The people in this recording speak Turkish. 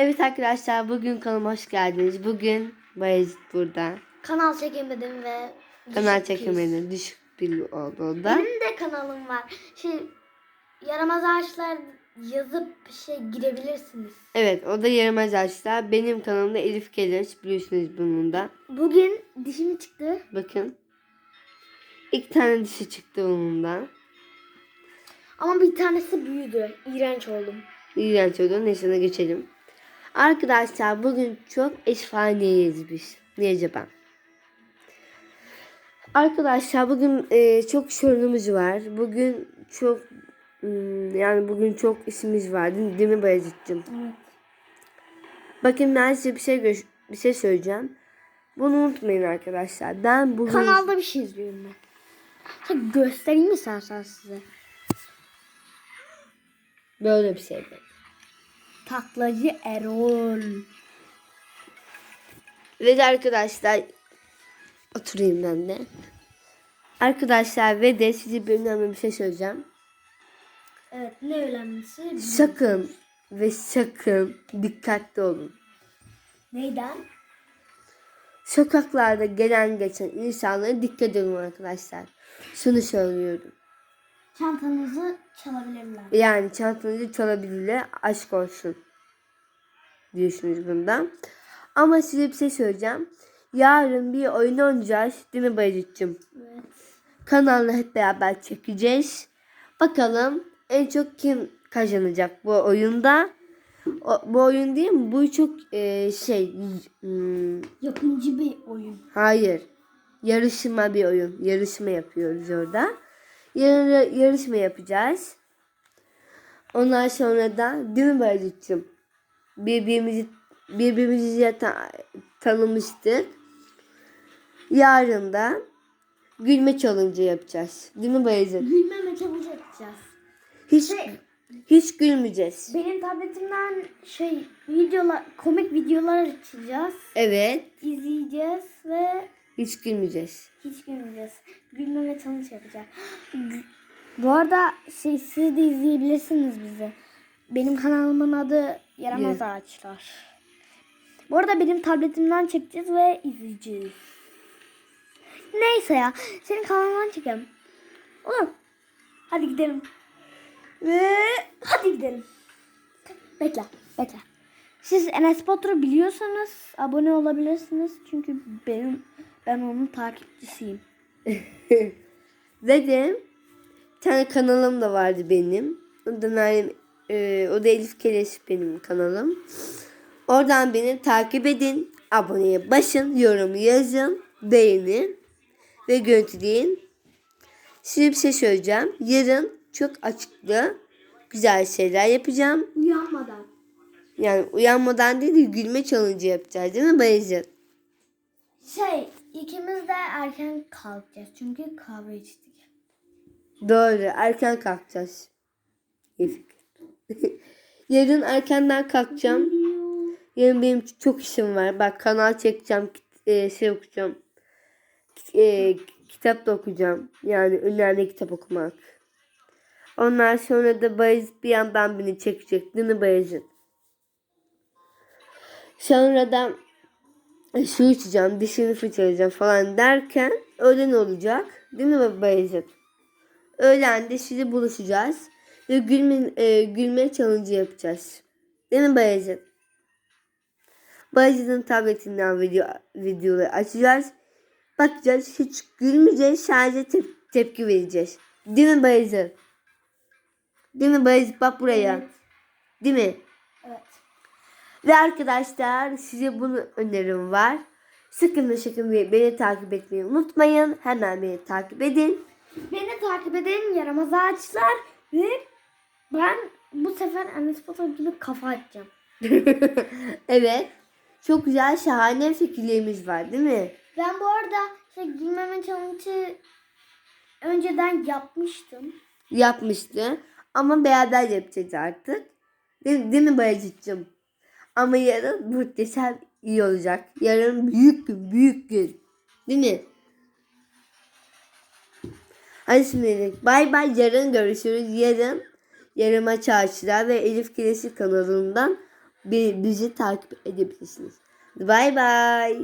Evet arkadaşlar bugün kanalıma hoş geldiniz. Bugün Bayezid burada. Kanal çekemedim ve Kanal çekiminin düşük bir oldu da. Benim de kanalım var. Şey yaramaz ağaçlar yazıp şey girebilirsiniz. Evet o da yaramaz ağaçlar. Benim kanalımda Elif Gelir biliyorsunuz bunun da. Bugün dişim çıktı. Bakın. İlk tane dişi çıktı onun da. Ama bir tanesi büyüdü. İğrenç oldum. İğrenç oldu. Neyse geçelim. Arkadaşlar bugün çok efsaneyiz biz. Ne acaba? Arkadaşlar bugün e, çok sorunumuz var. Bugün çok hmm, yani bugün çok işimiz var. Değil, değil mi Bayezid'cim? Evet. Bakın ben size bir şey bir şey söyleyeceğim. Bunu unutmayın arkadaşlar. Ben bugün Kanalda bir şey izliyorum ben. Şey, göstereyim mi istersen size? böyle bir şey. Taklacı Erol. Ve de arkadaşlar oturayım ben de. Arkadaşlar ve de size bir önemli bir şey söyleyeceğim. Evet ne önemlisi? Sakın ve sakın dikkatli olun. Neyden? Sokaklarda gelen geçen insanlara dikkat edin arkadaşlar. Şunu söylüyorum. Çantanızı çalabilirler. Yani çantanızı çalabilirler aşk olsun. Diyorsunuz bundan. Ama size bir şey söyleyeceğim. Yarın bir oyun oynayacağız. Değil mi Bayıcık'cığım? Evet. Kanalını hep beraber çekeceğiz. Bakalım en çok kim kazanacak bu oyunda? O, bu oyun değil mi? Bu çok e, şey hmm, Yapımcı bir oyun. hayır. Yarışma bir oyun. Yarışma yapıyoruz orada. Yarın yarışma yapacağız. Ondan sonra da değil mi Bayıcık'cığım? Birbirimizi birbirimizi zaten tanımıştık. Yarın da gülme challenge yapacağız. Değil mi Bayezid? Gülmeme challenge yapacağız. Hiç Şey- hiç gülmeyeceğiz. Benim tabletimden şey videolar, komik videolar açacağız. Evet. izleyeceğiz ve Hiç gülmeyeceğiz. hiç gülmeyeceğiz. Gülmeme challenge yapacağız. Bu arada şey siz de izleyebilirsiniz bizi. Benim kanalımın adı Yaramaz Evet. Ağaçlar. Bu arada benim tabletimden çekeceğiz ve izleyeceğiz. Neyse ya. Senin kanalından çekelim. Olur. Hadi gidelim. Ve hadi gidelim. Bekle, bekle. Siz Enes Batur'u biliyorsanız abone olabilirsiniz. Çünkü benim ben onun takipçisiyim. Dedim. Bir tane kanalım da vardı benim. O da, Meryem, e, o da Elif Keleş benim kanalım. Oradan beni takip edin. Aboneye basın. Yorum yazın. Beğenin. Ve görüntüleyin. Size bir şey söyleyeceğim. Yarın çok açıklı güzel şeyler yapacağım. Uyanmadan. Yani uyanmadan değil de gülme challenge yapacağız değil mi Bayezid? Şey ikimiz de erken kalkacağız. Çünkü kahve içtik. Doğru. Erken kalkacağız. Yarın erkenden kalkacağım. Yarın benim çok işim var. Bak kanal çekeceğim. e, şey okuyacağım. E, kitap da okuyacağım. Yani önemli kitap okumak. Ondan sonra da Bayezid bir yandan beni çekecek. Değil mi Bayezid? Sonra da e, su içeceğim, dişini fırçalayacağım falan derken öğlen olacak. Değil mi Bayezid? Öğlen de sizi buluşacağız. Ve gülme, e, gülme challenge yapacağız. Değil mi Bayezid? Bayezid'in tabletinden video, videoları açacağız. Bakacağız hiç gülmeyeceğiz sadece tep- tepki vereceğiz. Değil mi Bayezid? Değil mi Bayezid? Bak buraya. Evet. Değil mi? Ve arkadaşlar size bunu önerim var. Sakın ve sakın be- beni takip etmeyi unutmayın. Hemen beni takip edin. Beni takip edin yaramaz ağaçlar ve ben bu sefer Enes Batur gibi kafa açacağım. evet. Çok güzel şahane fikirlerimiz var değil mi? Ben bu arada şey gülmeme challenge'ı önceden yapmıştım. Yapmıştı. Ama beraber yapacağız artık. Değil, değil mi Bayacık'cığım? Ama yarın muhteşem iyi olacak. Yarın büyük gün, büyük gün. Değil mi? Hadi şimdi bay bay yarın görüşürüz. Yarın Yarıma Çarşılar ve Elif Kilesi kanalından bi- bizi takip edebilirsiniz. Bay bay.